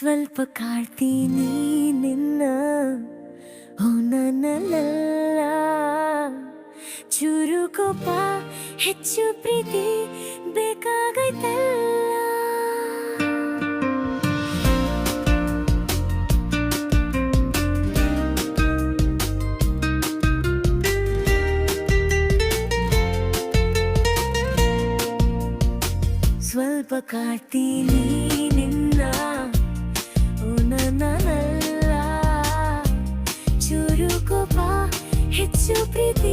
ಸ್ವಲ್ಪ ಕಾಡ್ತೀನಿ ನಿನ್ನ. ಓ ನನ್ನಲ್ಲ ಚೂರು ಕೋಪ ಹೆಚ್ಚು ಪ್ರೀತಿ ಬೇಕಾಗೈತಲ್ಲ. ಸ್ವಲ್ಪ ಕಾಡ್ತೀನಿ ನಿನ್ನ. ಹೆಚ್ಚು ಪ್ರೀತಿ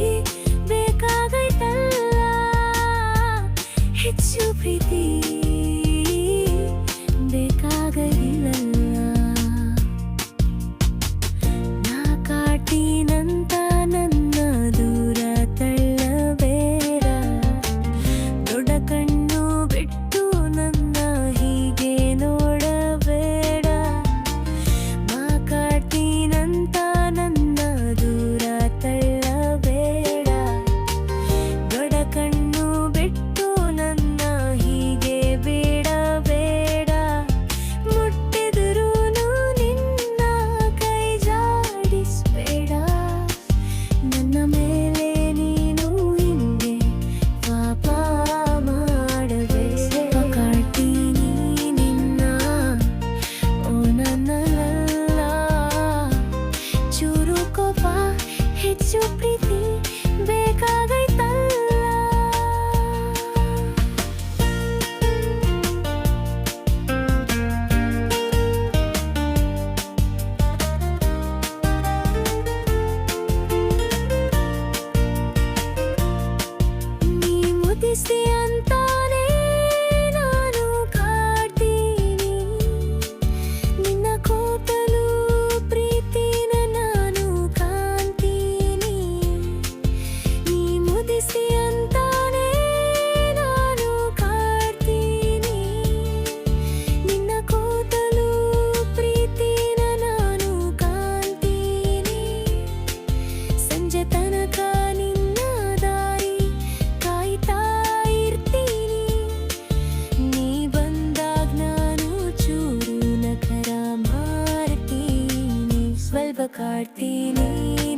ಬೇಕಾಗೈತಲ್ಲ ಹೆಚ್ಚು ಪ್ರೀತಿ. ಬೇಕಾದ kalbini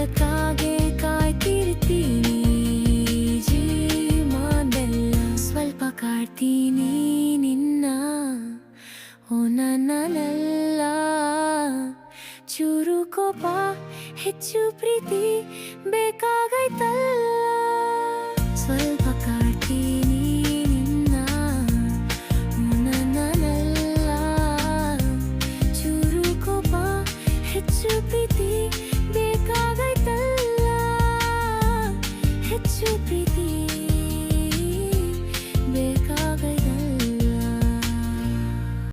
ಅದಕ್ಕಾಗೆ ಸ್ವಲ್ಪ ನಿನ್ನ. ಚೂರು ಹೆಚ್ಚು ಪ್ರೀತಿ ಬೇಕಾಗೈತಲ್ಲ. to be